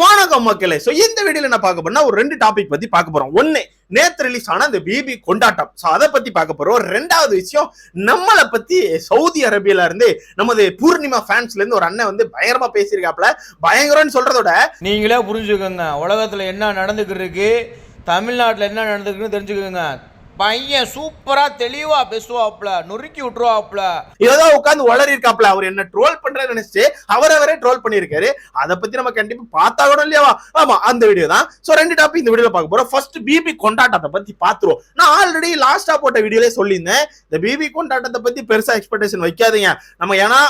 வணக்கம் மக்களே. சோ இந்த வீடியோல என்ன பார்க்க போறோம்னா ஒரு ரெண்டு டாபிக் பத்தி பார்க்க போறோம். ஒன்னு நேத்து ரிலீஸ் ஆன அந்த பிபி கொண்டாட்டம். சோ அதை பத்தி பார்க்க போறோம். ரெண்டாவது விஷயம் நம்மளை பத்தி சவுதி அரேபியால இருந்து நமது பூர்ணிமா ஃபேன்ஸ்ல இருந்து ஒரு அண்ணன் வந்து பயங்கரமா பேசியிருக்காப்ல பயங்கரம்னு சொல்றதோட நீங்களே புரிஞ்சுக்கோங்க. உலகத்தில் என்ன நடந்துக்கிட்டு இருக்கு தமிழ்நாட்டில் என்ன நடந்துக்குன்னு தெரிஞ்சுக்கோங்க. பையன் சூப்பரா தெளிவா பேசுவாப்புல நொறுக்கி விட்டுருவாப்புல ஏதோ உட்காந்து உளறி இருக்காப்ல அவர் என்ன ட்ரோல் பண்றாரு நினைச்சு அவர் அவரே ட்ரோல் பண்ணிருக்காரு அதை பத்தி நம்ம கண்டிப்பா பார்த்தா கூட இல்லையாவா ஆமா அந்த வீடியோ தான். சோ ரெண்டு டாபிக் இந்த வீடியோல பார்க்க போறோம். ஃபர்ஸ்ட் பிபி கொண்டாட்டத்தை பத்தி பாத்துருவோம் நான் ஆல்ரெடி லாஸ்டா போட்ட வீடியோலே சொல்லியிருந்தேன். இந்த பிபி கொண்டாட்டத்தை பத்தி பெருசா எக்ஸ்பெக்டேஷன் வைக்காதீங்க. நம்ம ஏன்னா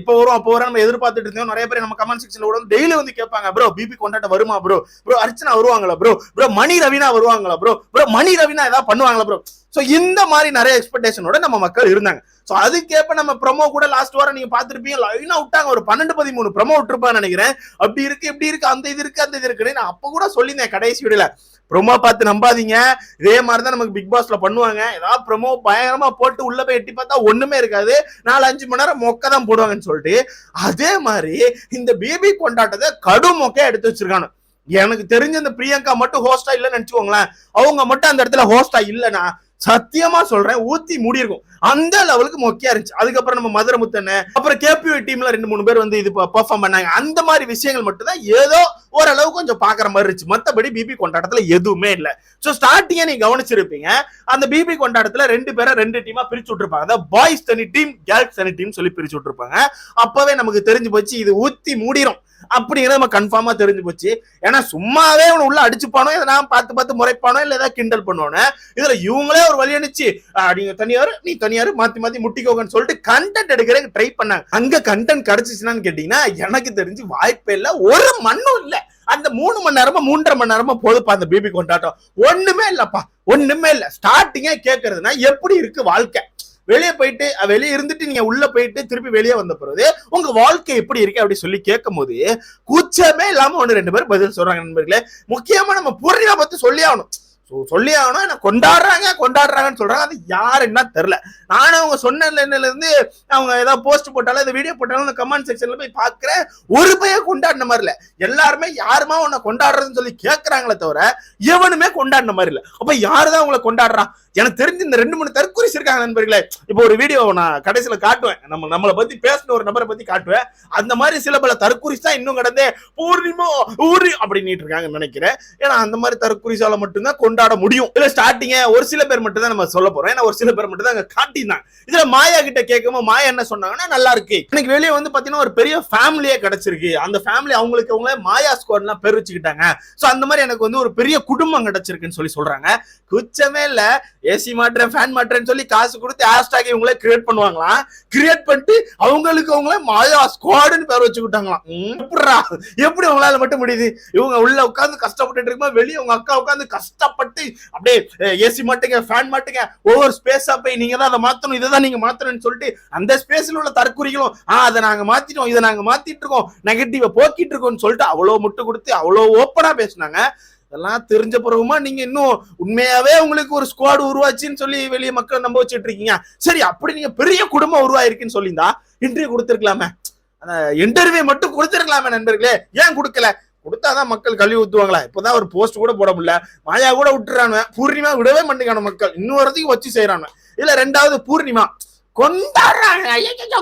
இப்போ வரும் அப்போ வரும் நம்ம எதிர்பார்த்துட்டு இருந்தோம். நிறைய பேர் நம்ம கமெண்ட் செக்ஷன்ல கூட டெய்லி வந்து கேட்பாங்க ப்ரோ பிபி கொண்டாட்டம் வருமா ப்ரோ ப்ரோ அர்ச்சனா வருவாங்களா ப்ரோ ப்ரோ மணி ரவினா வருவாங்களா ப்ரோ ப்ரோ மணி ரவினா ஏதாவது பண்ணுவாங்க பண்ணுவாங்களா ப்ரோ சோ இந்த மாதிரி நிறைய எக்ஸ்பெக்டேஷனோட நம்ம மக்கள் இருந்தாங்க. சோ அதுக்கேற்ப நம்ம ப்ரமோ கூட லாஸ்ட் வாரம் நீங்க பார்த்துருப்பீங்க லைனா விட்டாங்க ஒரு பன்னெண்டு பதிமூணு ப்ரமோ விட்டுருப்பான்னு நினைக்கிறேன். அப்படி இருக்கு இப்படி இருக்கு அந்த இது இருக்கு அந்த இது இருக்குன்னு நான் அப்ப கூட சொல்லியிருந்தேன் கடைசி வீடியோல. ப்ரொமோ பார்த்து நம்பாதீங்க. இதே மாதிரி தான் நமக்கு பிக் பாஸ்ல பண்ணுவாங்க. ஏதாவது ப்ரோமோ பயங்கரமா போட்டு உள்ள போய் எட்டி பார்த்தா ஒண்ணுமே இருக்காது. நாலு அஞ்சு மணி நேரம் மொக்க தான் போடுவாங்கன்னு சொல்லிட்டு அதே மாதிரி இந்த பேபி கொண்டாட்டத்தை கடும் மொக்கையா எடுத்து வச்சிருக்கானு எனக்கு தெரிஞ்ச இந்த பிரியங்கா மட்டும் ஹோஸ்டா இல்லைன்னு நினைச்சுக்கோங்களேன். அவங்க மட்டும் அந்த இடத்துல ஹோஸ்டா இல்லைன்னா சத்தியமா சொல்றேன் ஊத்தி மூடி இருக்கும் அந்த லெவலுக்கு மொக்கையா இருந்துச்சு. அதுக்கப்புறம் நம்ம மதுரை முத்தண்ண அப்புறம் கேபிஓ டீம்ல ரெண்டு மூணு பேர் வந்து இது பெர்ஃபார்ம் பண்ணாங்க. அந்த மாதிரி விஷயங்கள் மட்டும் தான் ஏதோ ஓரளவு கொஞ்சம் பாக்குற மாதிரி இருந்துச்சு. மத்தபடி பிபி கொண்டாட்டத்துல எதுவுமே இல்ல. சோ ஸ்டார்டிங்கே நீங்க கவனிச்சிருப்பீங்க. அந்த பிபி கொண்டாட்டத்துல ரெண்டு பேரை ரெண்டு டீமா பிரிச்சு விட்டுருப்பாங்க. அதாவது பாய்ஸ் தனி டீம் கேர்ள்ஸ் தனி டீம் சொல்லி பிரிச்சு விட்டுருப்பாங்க. அப்பவே நமக்கு தெரிஞ்சு போச்சு இது ஊத்தி மூடிரும். அப்படிங்கிறத நம்ம கன்ஃபார்மா தெரிஞ்சு போச்சு. ஏன்னா சும்மாவே அவனை உள்ள அடிச்சுப்பானோ இதை நான் பார்த்து பார்த்து முறைப்பானோ இல்லை ஏதாவது கிண்டல் பண்ணுவானே இதுல இவங்களே ஒரு வழி அனுப்பிச்சு நீங்க தனியாரு நீ தனியாரு மாத்தி மாத்தி முட்டிக்கோங்கன்னு சொல்லிட்டு கண்டென்ட் எடுக்கிறதுக்கு ட்ரை பண்ணாங்க. அங்க கண்டென்ட் கிடைச்சிச்சுனான்னு கேட்டீங்கன்னா எனக்கு தெரிஞ்சு வாய்ப்பே இல்ல. ஒரு மண்ணும் இல்ல. அந்த மூணு மணி நேரமா மூன்றரை மணி நேரமா போதுப்பா அந்த பிபி கொண்டாட்டம். ஒண்ணுமே இல்லப்பா. ஒண்ணுமே இல்ல. ஸ்டார்டிங்கே கேட்கறதுனா எப்படி இருக்கு வாழ்க்கை? வெளியே போயிட்டு வெளியே இருந்துட்டு நீங்க உள்ள போயிட்டு திருப்பி வெளியே வந்த பிறகு உங்க வாழ்க்கை எப்படி இருக்கு அப்படி சொல்லி கேட்கும் போது கூச்சமே இல்லாம ஒண்ணு ரெண்டு பேர் பதில் சொல்றாங்க நண்பர்களே. முக்கியமா நம்ம பூர்ணிமா பத்தி சொல்லி ஆகணும். சொல்லி ஆகணும் என்ன கொண்டாடுறாங்க கொண்டாடுறாங்கன்னு சொல்றாங்க. அது யாருன்னா தெரியல. நானும் அவங்க சொன்னதுல இருந்து அவங்க ஏதாவது போஸ்ட் போட்டாலும் இந்த வீடியோ போட்டாலும் இந்த கமெண்ட் செக்ஷன்ல போய் பாக்குறேன் ஒரு பைய கொண்டாடின மாதிரி இல்ல. எல்லாருமே யாருமா உன்னை கொண்டாடுறதுன்னு சொல்லி கேட்குறாங்களே தவிர எவனுமே கொண்டாடின மாதிரி இல்ல. அப்ப யாருதான் உங்களை கொண்டாடுறான் எனக்கு தெரிஞ்சு இந்த ரெண்டு மூணு தற்கொலைஸ் இருக்காங்க நண்பர்களே. இப்போ ஒரு வீடியோ நான் கடைசியில காட்டுவேன். நம்ம நம்மளை பத்தி பேசின ஒரு நபரை பத்தி காட்டுவேன். அந்த மாதிரி சில பல தற்குறிஸ் தான் இன்னும் கிடந்தே பூர்ணிமோ ஊரி அப்படின்னு இருக்காங்கன்னு நினைக்கிறேன். ஏன்னா அந்த மாதிரி தற்குறிசால மட்டும்தான் கொண்டாடு முடியும். இல்ல ஸ்டார்டிங்க ஒரு சில பேர் மட்டும் தான் நம்ம சொல்ல போறோம். ஏன்னா ஒரு சில பேர் மட்டும் தான் அங்க காட்டியிருந்தாங்க. இதுல மாயா கிட்ட கேட்கும்போது மாயா என்ன சொன்னாங்கன்னா நல்லா இருக்கு. எனக்கு வெளியே வந்து பாத்தீங்கன்னா ஒரு பெரிய ஃபேமிலியே கிடைச்சிருக்கு. அந்த ஃபேமிலி அவங்களுக்கு அவங்களே மாயா ஸ்கோர் எல்லாம் பேர் வச்சுக்கிட்டாங்க. சோ அந்த மாதிரி எனக்கு வந்து ஒரு பெரிய குடும்பம் கிடைச்சிருக்குன்னு சொல்லி சொல்றாங்க. குச்சமே இல்ல. ஏசி மாட்டுறேன் ஃபேன் மாட்டுறேன்னு சொல்லி காசு கொடுத்து ஹேஷ்டாக் இவங்களே கிரியேட் பண்ணுவாங்களாம். கிரியேட் பண்ணிட்டு அவங்களுக்கு அவங்களே மாயா ஸ்குவாடுன்னு பேர் வச்சுக்கிட்டாங்களாம். எப்படி அவங்களால மட்டும் முடியுது? இவங்க உள்ள உட்காந்து கஷ்டப்பட்டுட்டு இருக்குமா வெளியே உங்க அக்கா உட்காந்து கஷ்டப்பட்டு அப்படியே ஏசி மாட்டுங்க ஃபேன் மாட்டுங்க ஒவ்வொரு ஸ்பேஸா போய் நீங்க தான் அதை மாத்தணும் இதை தான் நீங்க மாத்தணும்னு சொல்லிட்டு அந்த ஸ்பேஸ்ல உள்ள தற்குறிகளும் ஆ அதை நாங்க மாத்திட்டோம் இதை நாங்க மாத்திட்டு இருக்கோம் நெகட்டிவை போக்கிட்டு இருக்கோம்னு சொல்லிட்டு அவ்வளவு முட்டு கொடுத்து அவ்வளவு ஓப்பனா பேசுனாங்க. இதெல்லாம் தெரிஞ்ச பிறகுமா நீங்க இன்னும் உண்மையாவே உங்களுக்கு ஒரு ஸ்குவாடு உருவாச்சுன்னு சொல்லி வெளியே மக்கள் நம்ப வச்சுட்டு இருக்கீங்க. சரி அப்படி நீங்க பெரிய குடும்பம் உருவாயிருக்குன்னு சொல்லியிருந்தா இன்டர்வியூ கொடுத்துருக்கலாமே. இன்டர்வியூ மட்டும் கொடுத்துருக்கலாமே நண்பர்களே ஏன் கொடுக்கல? கொடுத்தாதான் மக்கள் கல்வி ஊத்துவாங்களா? இப்பதான் ஒரு போஸ்ட் கூட போட முடியல. மாயா கூட விட்டுறானுவன் பூர்ணிமா விடவே மாட்டேங்கான மக்கள். இன்னொருத்தையும் வச்சு செய்யறானுவன் இல்ல ரெண்டாவது பூர்ணிமா. கொண்டாடுறாங்க.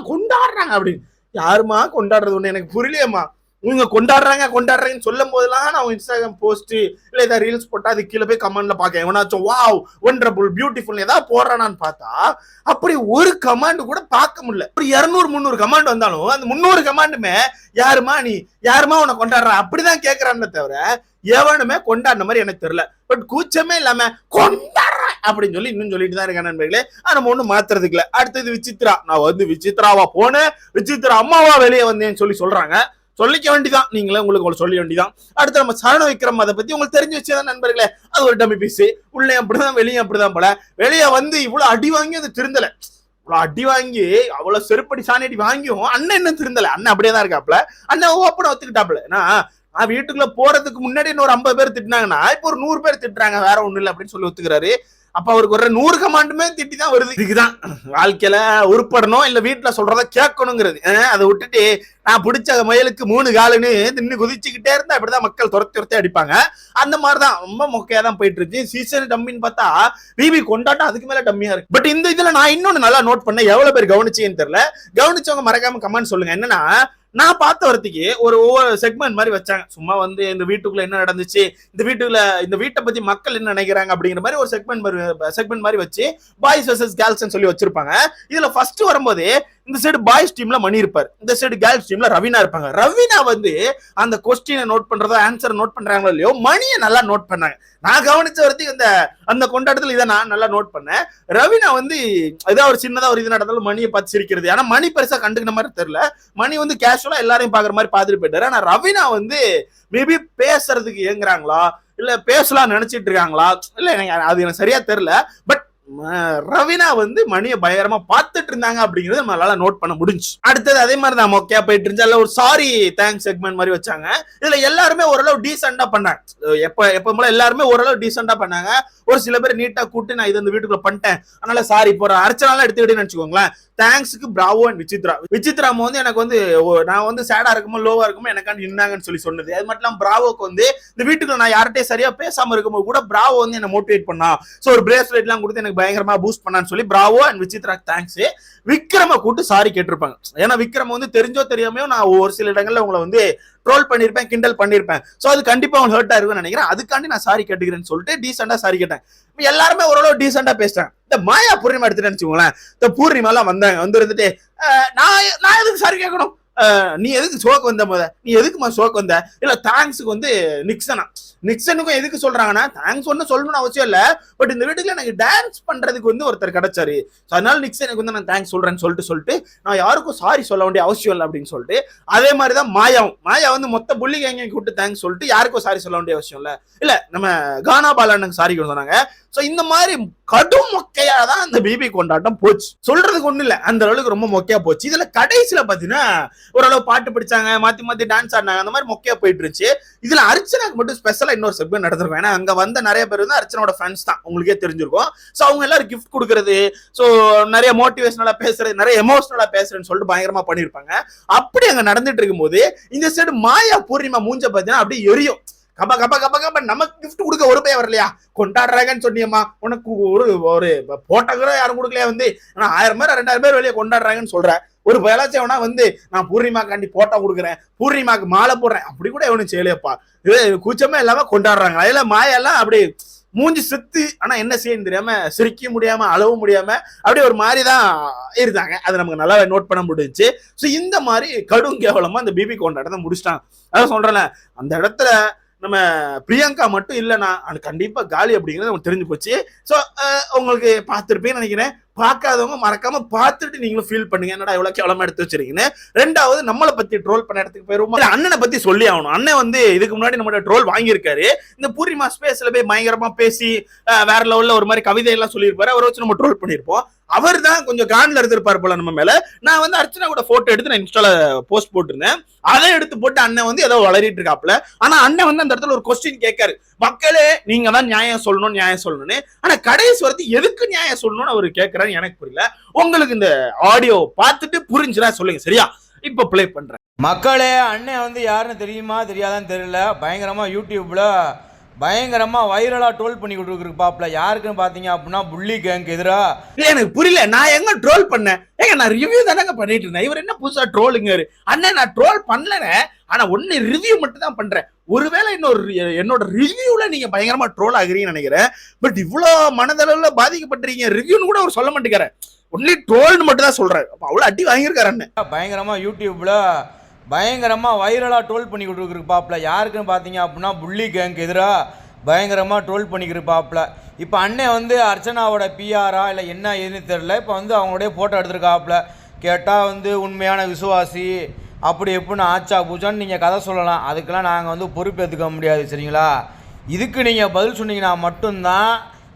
கொண்டாடுறாங்க அப்படின்னு. யாருமா கொண்டாடுறது ஒண்ணு? எனக்கு புரியலையேம்மா. இவங்க கொண்டாடுறாங்க கொண்டாடுறேன்னு சொல்லும் போதெல்லாம் நான் இன்ஸ்டாகிராம் போஸ்ட் இல்ல ஏதாவது ரீல்ஸ் போட்டா அது கீழே போய் கமெண்ட்ல பாக்கேன் எவனாச்சும் வாவ் ஒண்டர்புல் பியூட்டிஃபுல் ஏதாவது போடுறானான்னு பார்த்தா அப்படி ஒரு கமாண்ட் கூட பார்க்க முடியல. ஒரு இருநூறு முந்நூறு கமாண்ட் வந்தாலும் அந்த முந்நூறு கமாண்டுமே யாருமா நீ யாருமா உன்னை கொண்டாடுற? அப்படிதான் கேட்கறான்னு தவிர எவனுமே கொண்டாடின மாதிரி எனக்கு தெரியல. பட் கூச்சமே இல்லாம கொண்டாடுறேன் அப்படின்னு சொல்லி இன்னும் சொல்லிட்டு தான் இருக்கேன் நண்பர்களே. ஆனா நம்ம ஒன்றும் மாத்துறதுக்கு இல்லை. அடுத்தது விசித்ரா நான் வந்து விசித்ராவா போனேன். விசித்ரா அம்மாவா வெளியே வந்தேன்னு சொல்லி சொல்றாங்க. சொல்லிக்க வேண்டிதான். நீங்களே உங்களுக்கு உங்களுக்கு சொல்ல வேண்டிதான். அடுத்து நம்ம சரண விக்ரம் அதை பத்தி உங்களுக்கு தெரிஞ்சு வச்சதான் நண்பர்களே. அது ஒரு டம்மி பீஸ் உள்ளே அப்படிதான் வெளியே அப்படிதான் போல. வெளியே வந்து இவ்வளவு அடி வாங்கி அது திருந்தல. இவ்வளவு அடி வாங்கி அவ்வளவு செருப்படி சாணி வாங்கியும் அண்ணன் என்ன திருந்தல. அண்ணன் அப்படியே தான் இருக்காப்ல அண்ணன் ஓப்பனை ஒத்துக்கிட்டாப்ல ஏன்னா நான் வீட்டுக்குள்ள போறதுக்கு முன்னாடி இன்னொரு ஐம்பது பேர் திட்டினாங்கன்னா இப்போ ஒரு நூறு பேர் திட்டுறாங்க. வேற ஒண்ணும் இல்லை அப்படின்னு சொல்லி ஒத்துக்கிறாரு. அப்ப அவருக்கு ஒரு நூறு கமாண்டுமே திட்டி தான் வருது. இதுக்குதான். வாழ்க்கையில உருப்படணும் இல்ல வீட்டுல சொல்றத கேட்கணுங்கிறது. அதை விட்டுட்டு நான் பிடிச்ச முயலுக்கு மூணு காலுன்னு நின்னு குதிச்சுக்கிட்டே இருந்தா இப்படிதான் மக்கள் துரத்தி துரத்தி அடிப்பாங்க. அந்த மாதிரிதான் ரொம்ப மொக்கையா தான் போயிட்டு இருந்துச்சு சீசன் டம்மின்னு பார்த்தா பிபி கொண்டாட்டம் அதுக்கு மேல டம்மியா இருக்கு. பட் இந்த இதுல நான் இன்னொன்னு நல்லா நோட் பண்ணேன். எவ்வளவு பேர் கவனிச்சீங்கன்னு தெரியல. கவனிச்சவங்க மறக்காம கமெண்ட் சொல்லுங்க. என்னன்னா நான் பார்த்த வரத்துக்கு ஒரு ஒவ்வொரு செக்மெண்ட் மாதிரி வச்சாங்க. சும்மா வந்து இந்த வீட்டுக்குள்ள என்ன நடந்துச்சு இந்த வீட்டுக்குள்ள இந்த வீட்டை பத்தி மக்கள் என்ன நினைக்கிறாங்க அப்படிங்கிற மாதிரி ஒரு செக்மெண்ட் மாதிரி செக்மெண்ட் மாதிரி வச்சு பாய்ஸ் வர்சஸ் கேர்ள்ஸ் சொல்லி வச்சிருப்பாங்க. இதுல ஃபர்ஸ்ட் வரும்போது இந்த சைடு பாய்ஸ் டீம்ல மணி இருப்பார். இந்த சைடு கேர்ள்ஸ் டீம்ல ரவீனா இருப்பாங்க. ரவீனா வந்து அந்த கொஸ்டினை நோட் பண்றதோ ஆன்சர் நோட் பண்றாங்களோ இல்லையோ மணியை நல்லா நோட் பண்ணாங்க. நான் கவனிச்ச வரைக்கும் இந்த அந்த கொண்டாட்டத்தில் இதை நான் நல்லா நோட் பண்ணேன். ரவினா வந்து ஏதாவது ஒரு சின்னதா ஒரு இது நடந்தாலும் மணியை பார்த்து சிரிக்கிறது. ஆனா மணி பெருசா கண்டுக்கிற மாதிரி தெரியல. மணி வந்து கேஷுவலா எல்லாரையும் பாக்குற மாதிரி பார்த்துட்டு போயிட்டாரு. ஆனா ரவினா வந்து மேபி பேசுறதுக்கு ஏங்குறாங்களா இல்ல பேசலாம் நினைச்சிட்டு இருக்காங்களா? இல்ல எனக்கு அது எனக்கு சரியா தெரியல. பட் ரவினா வந்து மணியை பயங்கரமா பார்த்துட்டு இருந்தாங்க அப்படிங்கறது நம்மளால நோட் பண்ண முடிஞ்சு. அடுத்தது அதே மாதிரி தான் மொக்கையா போயிட்டு இருந்துச்சு. ஒரு சாரி தேங்க்ஸ் செக்மெண்ட் மாதிரி வச்சாங்க. இதுல எல்லாருமே ஓரளவு டீசெண்டா பண்ணாங்க. எப்ப எப்ப போல எல்லாருமே ஓரளவு டீசெண்டா பண்ணாங்க. ஒரு சில பேர் நீட்டா கூட்டு நான் இது இந்த வீட்டுக்குள்ள பண்ணிட்டேன். அதனால சாரி போறேன் அர்ச்சனாலாம் எடுத்துக்கிட்டேன்னு வச்சுக்கோங்களேன். தேங்க்ஸுக்கு பிராவோ அண்ட் விசித்ரா விசித்ரா வந்து எனக்கு வந்து ஓ- நான் வந்து சேடா இருக்குமோ லோவா இருக்குமோ எனக்காண்டி நின்னாங்கன்னு சொல்லி சொன்னது. அது மட்டும் இல்லாமல் பிராவோக்கு வந்து இந்த வீட்டுக்குள்ள நான் யார்கிட்டயும் சரியா பேசாம இருக்கும்போது கூட பிராவோ வந்து என்ன மோட்டிவேட் பண்ணா. ஸோ ஒரு பிரேஸ்லெட் எல்லாம் கொடுத்து எனக்கு பயங்கரமா பூஸ்ட் பண்ணான்னு சொல்லி Bravo and Vichitra thanks Vikram கூட்டு சாரி கேட்டிருப்பாங்க. ஏன்னா விக்ரம் வந்து தெரிஞ்சோ தெரியாமையோ நான் ஒரு சில இடங்கள்ல உங்களை வந்து ட்ரோல் பண்ணிருப்பேன் கிண்டல் பண்ணிருப்பேன். ஸோ அது கண்டிப்பா அவங்க ஹர்ட் ஆயிருக்கும்னு நினைக்கிறேன். அதுக்காண்டி நான் சாரி கேட்டுக்கிறேன்னு சொல்லிட்டு டீசெண்டா சாரி கேட்டேன். எல்லாருமே ஓரளவு டீசெண்டா பேசுகிறேன் இந்த மாயா பூர்ணிமா எடுத்துட்டு வச்சுக்கோங்களேன். இந்த பூர்ணிமா எல்லாம் வந்தாங்க வந்து இருந்துட்டு நான் நான் எதுக்கு சாரி கேட்கணும் நீ எதுக்கு சோக்கு வந்த முத? நீ எதுக்குமா சோக்கு வந்த? இல்ல தேங்க்ஸுக்கு வந்து நிக்சனா நிக்சனுக்கும் எதுக்கு சொல்றாங்கன்னா தேங்க்ஸ் ஒன்றும் சொல்லணும்னு அவசியம் இல்லை. பட் இந்த வீட்டுல எனக்கு டான்ஸ் பண்றதுக்கு வந்து ஒருத்தர் கிடைச்சாரு. So, அதனால நிக்சனுக்கு வந்து நான் தேங்க்ஸ் சொல்றேன்னு சொல்லிட்டு சொல்லிட்டு நான் யாருக்கும் சாரி சொல்ல வேண்டிய அவசியம் இல்லை அப்படின்னு சொல்லிட்டு அதே மாதிரி தான் மாயாவும். மாயா வந்து மொத்த புள்ளி கேங்க கூப்பிட்டு தேங்க்ஸ் சொல்லிட்டு யாருக்கும் சாரி சொல்ல வேண்டிய அவசியம் இல்லை. இல்ல நம்ம கானா பாலானுக்கு சாரி சொன்னாங்க சோ இந்த மாதிரி கடும் மொக்கையா தான் அந்த பிபி கொண்டாட்டம் போச்சு. சொல்றதுக்கு ஒண்ணு இல்ல. அந்த அளவுக்கு ரொம்ப மொக்கையா போச்சு. இதுல கடைசியில பாத்தீங்கன்னா ஓரளவு பாட்டு படிச்சாங்க மாத்தி மாத்தி டான்ஸ் ஆடினாங்க அந்த மாதிரி மொக்கையா போயிட்டு இருந்துச்சு இதுல அர்ச்சனாக்கு மட்டும் ஸ்பெஷலா இன்னொரு செக்மெண்ட் நடந்திருக்கும். ஏன்னா அங்க வந்த நிறைய பேர் வந்து அர்ச்சனோட ஃப்ரெண்ட்ஸ் தான். உங்களுக்கே தெரிஞ்சிருக்கும். சோ அவங்க எல்லாரும் கிஃப்ட் கொடுக்கறது சோ நிறைய மோட்டிவேஷனலா பேசுறது நிறைய எமோஷனலா பேசுறேன்னு சொல்லிட்டு பயங்கரமா பண்ணிருப்பாங்க அப்படி அங்க நடந்துட்டு இருக்கும்போது இந்த சைடு மாயா பூர்ணிமா மூஞ்ச பாத்தீங்கன்னா அப்படியே எரியும். கப கப கப கப நமக்கு கிஃப்ட் கொடுக்க ஒரு பையன் வரலையா? கொண்டாடுறாங்கன்னு சொன்னியம்மா. உனக்கு ஒரு ஒரு போட்டோ கூட யாரும் கொடுக்கலையா வந்து? ஆனா ஆயிரம் பேர் ரெண்டாயிரம் பேர் வெளியே கொண்டாடுறாங்கன்னு சொல்கிறேன் ஒரு பயலாச்சும் வந்து நான் பூர்ணிமாக்காண்டி போட்டோ கொடுக்குறேன் பூர்ணிமாக்கு மாலை போடுறேன் அப்படி கூட எவனும் செய்யலையப்பா. இது கூச்சமே இல்லாம கொண்டாடுறாங்க அதில் மாயெல்லாம் அப்படி மூஞ்சி சுத்து ஆனா என்ன செய்யணும் தெரியாம சிரிக்க முடியாம அளவு முடியாம அப்படியே ஒரு மாதிரி தான் இருந்தாங்க. அது நமக்கு நல்லா நோட் பண்ண முடிஞ்சு ஸோ இந்த மாதிரி கடும் கேவலமா அந்த பிபி கொண்டாட்டத்தை முடிச்சிட்டாங்க. அதான் சொல்றேன் அந்த இடத்துல நம்ம பிரியங்கா மட்டும் இல்லைண்ணா. அது கண்டிப்பா காலி அப்படிங்கிறது நமக்கு தெரிஞ்சு போச்சு. ஸோ உங்களுக்கு பார்த்துருப்பேன்னு நினைக்கிறேன். பார்க்காதவங்க மறக்காம பார்த்துட்டு நீங்களும் ஃபீல் பண்ணுங்க. என்னடா எவ்வளோ கேவலமா எடுத்து வச்சிருக்கீங்கன்னு. ரெண்டாவது நம்மளை பத்தி ட்ரோல் பண்ண இடத்துக்கு போயிருவோம்? அண்ணனை பத்தி சொல்லி ஆகணும். அண்ணன் வந்து இதுக்கு முன்னாடி நம்மளோட ட்ரோல் வாங்கியிருக்காரு. இந்த பூர்ணிமா ஸ்பேஸ்ல போய் பயங்கரமா பேசி வேற லெவல்ல ஒரு மாதிரி கவிதை எல்லாம் சொல்லியிருப்பாரு. அவரை வச்சு நம்ம ட்ரோல் பண்ணியிருப்போம். அவர் தான் கொஞ்சம் கான்ல இருந்திருப்பார் போல நம்ம மேல. நான் வந்து அர்ச்சனா கூட போட்டோ எடுத்து நான் இன்ஸ்டால போஸ்ட் போட்டிருந்தேன். அதை எடுத்து போட்டு அண்ணன் வந்து ஏதோ வளரிட்டு இருக்காப்ல ஆனா அண்ணன் வந்து அந்த இடத்துல ஒரு கொஸ்டின் கேட்காரு. மக்களே நீங்க தான் நியாயம் சொல்லணும் நியாயம் சொல்லணும்னு. ஆனா கடைசி வரைக்கும் எதுக்கு நியாயம் சொல்லணும்னு அவர் கேட்கறாரு எனக்கு புரியல. உங்களுக்கு இந்த ஆடியோ பார்த்துட்டு புரிஞ்சுனா சொல்லுங்க சரியா? இப்ப ப்ளே பண்றேன். மக்களே அண்ணன் வந்து யாருன்னு தெரியுமா தெரியாதான்னு தெரியல. பயங்கரமாக யூடியூப்பில் பயங்கரமாக வைரலாக ட்ரோல் பண்ணி கொடுக்குறப்பாப்ல யாருக்குன்னு பார்த்தீங்க அப்படின்னா புள்ளி கேங்க்கு எதிராக இல்ல எனக்கு புரியல. நான் எங்க ட்ரோல் பண்ணேன்? ஏங்க நான் ரிவ்யூ தானங்க பண்ணிட்டு இருந்தேன். இவர் என்ன புதுசா ட்ரோலுங்க அண்ணன் நான் ட்ரோல் பண்ணலங்க ஆனா ஒண்ணு ரிவ்யூ மட்டும் தான் பண்றேன். ஒருவேளை இன்னொரு என்னோட ரிவ்யூல நீங்க பயங்கரமா ட்ரோல் ஆகுறீங்கன்னு நினைக்கிறேன். பட் இவ்வளோ மனதளவுல பாதிக்கப்பட்டிருக்கீங்க. ரிவ்யூன்னு கூட அவர் சொல்ல மாட்டேங்கிறார். ஒன்லி ட்ரோல்னு மட்டும் தான் சொல்றாரு. அப்ப அவ்வளவு அடி வாங்கியிருக்காரு அண்ணன் பயங்கரமாக யூடியூப்பில் பயங்கரமாக வைரலாக ட்ரோல் பண்ணி கொடுக்குறப்பாப்ல யாருக்குன்னு பார்த்தீங்க அப்படின்னா புள்ளி கேங்க்கு எதிராக பயங்கரமாக ட்ரோல் பண்ணிக்கிறப்பாப்ல இப்போ அண்ணன் வந்து அர்ச்சனாவோட பிஆரா இல்லை என்ன ஏதுன்னு தெரில இப்போ வந்து அவங்களுடைய ஃபோட்டோ எடுத்திருக்காப்புல கேட்டால் வந்து உண்மையான விசுவாசி. அப்படி எப்படின்னு ஆச்சா பூச்சான்னு நீங்கள் கதை சொல்லலாம். அதுக்கெல்லாம் நாங்கள் வந்து பொறுப்பேற்றுக்க முடியாது சரிங்களா? இதுக்கு நீங்கள் பதில் சொன்னீங்கன்னா மட்டும்தான்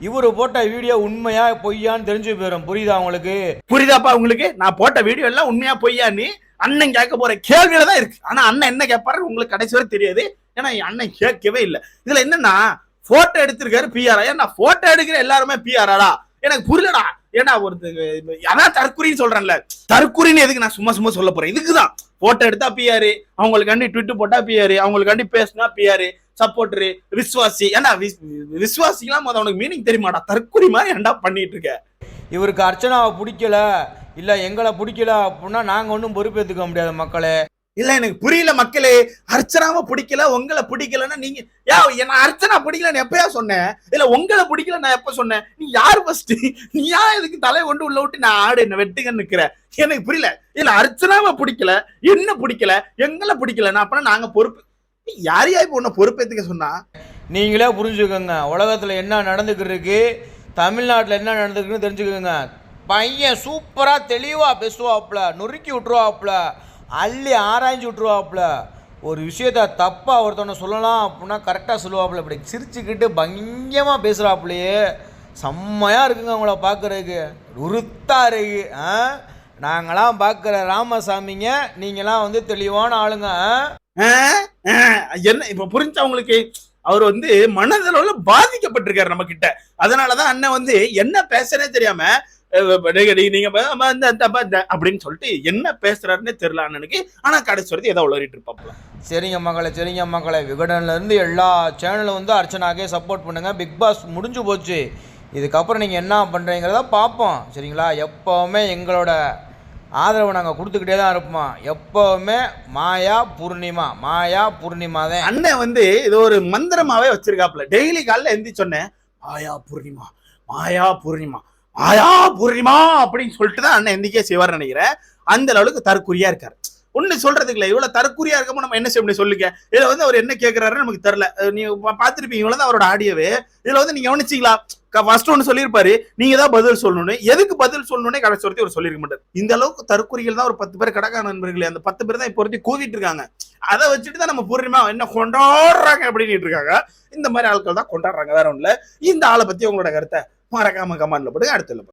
இவர் போட்ட வீடியோ உண்மையா பொய்யான்னு தெரிஞ்சு போயிடும் புரியுதா உங்களுக்கு? புரியுதாப்பா உங்களுக்கு? நான் போட்ட வீடியோ எல்லாம் உண்மையா பொய்யான்னு அண்ணன் கேட்க போற கேள்வியில தான் இருக்கு. ஆனா அண்ணன் என்ன கேட்பாரு உங்களுக்கு கடைசி வரை தெரியாது. ஏன்னா என் அண்ணன் கேட்கவே இல்லை. இதுல என்னன்னா போட்டோ எடுத்திருக்காரு பிஆர் ஏன்னா போட்டோ எடுக்கிற எல்லாருமே பிஆராடா எனக்கு புரியலடா. ஏன்னா ஒரு அதான் தற்குறின்னு சொல்றேன்ல. தற்குறின்னு எதுக்கு நான் சும்மா சும்மா சொல்ல போறேன்? இதுக்குதான். போட்டோ எடுத்தா பிஆர் அவங்களுக்காண்டி ட்விட்டு போட்டா பிஆர் அவங்களுக்காண்டி பேசினா பிஆரு சப்போர்டரு விஸ்வாசி. ஏன்னா விஸ்- விஸ்வாசிக்கெல்லாம் முத மீனிங் தெரியுமாடா? தற்குறி மாதிரி ஏன்டா பண்ணிட்டு இருக்க? இவருக்கு அர்ச்சனாவை பிடிக்கல. இல்லை எங்களை பிடிக்கல அப்படின்னா நாங்கள் ஒன்றும் பொறுப்பேற்றுக்க முடியாது மக்களே. இல்ல எனக்கு புரியல மக்களே. அர்ச்சனாவை பிடிக்கல உங்களை பிடிக்கலன்னா நீங்க யா என்ன அர்ச்சனா பிடிக்கலன்னு எப்பயா சொன்னேன்? இல்ல உங்களை பிடிக்கல நான் எப்ப சொன்னேன்? நீ யார் ஃபர்ஸ்ட் நீ ஏன் இதுக்கு தலை கொண்டு உள்ள விட்டு நான் ஆடு என்ன வெட்டுங்க நிக்கிற எனக்கு புரியல. இல்ல அர்ச்சனாவை பிடிக்கல என்ன பிடிக்கல எங்களை பிடிக்கலன்னா அப்பனா நாங்க பொறுப்பு நீ யார் யார் இப்போ உன்னை பொறுப்பேத்துக்க சொன்னா? நீங்களே புரிஞ்சுக்கோங்க. உலகத்தில் என்ன நடந்துக்கிட்டு இருக்கு? தமிழ்நாட்டில் என்ன நடந்துக்குன்னு தெரிஞ்சுக்கோங்க. பையன் சூப்பராக தெளிவாக பேசுவாப்புல நொறுக்கி விட்ருவாப்புல அள்ளி ஆராய்ஞ்சு விட்ருவாப்புல ஒரு விஷயத்த தப்பாக ஒருத்தவனை சொல்லலாம் அப்படின்னா கரெக்டாக சொல்லுவாப்புல இப்படி சிரிச்சுக்கிட்டு பங்கியமாக பேசுகிறாப்புலையே செம்மையாக இருக்குங்க அவங்கள பார்க்குறதுக்கு உருத்தாக இருக்கு. ஆ? நாங்களாம் பார்க்குற ராமசாமிங்க நீங்களாம் வந்து தெளிவான ஆளுங்க. என்ன இப்போ புரிஞ்சா உங்களுக்கு அவர் வந்து மனதளவில் பாதிக்கப்பட்டிருக்காரு நம்ம கிட்ட அதனாலதான் அண்ணன் வந்து என்ன பேசுறே தெரியாம அப்படின்னு சொல்லிட்டு என்ன பேசுறாருன்னே தெரியல அண்ணனுக்கு. ஆனா கடைசி வரைக்கும் ஏதோ உளறிட்டு இருப்பாப்ல சரிங்க மக்களே சரிங்க மக்களே விகடன்லேருந்து எல்லா சேனலும் வந்து அர்ச்சனாக்கே சப்போர்ட் பண்ணுங்கள் பிக் பாஸ் முடிஞ்சு போச்சு. இதுக்கப்புறம் நீங்கள் என்ன பண்ணுறீங்கிறத பார்ப்போம். சரிங்களா? எப்போவுமே எங்களோட ஆதரவை நாங்கள் கொடுத்துக்கிட்டே தான் இருப்போம். எப்போவுமே மாயா பூர்ணிமா. மாயா பூர்ணிமா தான். அண்ணன் வந்து இது ஒரு மந்திரமாவே வச்சிருக்காப்ல டெய்லி காலைல எந்தி சொன்னேன் மாயா பூர்ணிமா மாயா பூர்ணிமா. ஆயா பூர்ணிமா அப்படின்னு சொல்லிட்டு தான் அண்ணன் எந்திக்கே செய்வார் நினைக்கிறேன். அந்த அளவுக்கு தற்குறியா இருக்காரு. ஒண்ணு சொல்றதுக்கு இல்ல இவ்வளவு தற்குறியா இருக்கமோ நம்ம என்ன செய்ய முடியும் சொல்லுங்க. இதுல வந்து அவர் என்ன கேக்குறாருன்னு நமக்கு தெரியல. நீ நீங்க இவ்வளவு அவரோட ஆடியோவே இதுல வந்து நீங்க கவனிச்சிங்களா? ஃபர்ஸ்ட் ஒன்னு சொல்லியிருப்பாரு நீங்க தான் பதில் சொல்லணும்னு. எதுக்கு பதில் சொல்லணும்னே கடைசி வரைக்கும் அவர் சொல்லியிருக்க மாட்டார். இந்த அளவுக்கு தற்குறிகள் தான் ஒரு பத்து பேர் கடக்க நண்பர்களே அந்த பத்து பேர் தான் இப்போ வரைக்கும் கூவிட்டு இருக்காங்க. அதை வச்சுட்டு தான் நம்ம பூர்ணிமா என்ன கொண்டாடுறாங்க அப்படின்னு இருக்காங்க இந்த மாதிரி ஆட்கள் தான் கொண்டாடுறாங்க வேற ஒண்ணுல இந்த ஆளை பத்தி உங்களோட கருத்தை மறக்காம கமெண்ட்ல போட்டு அடுத்த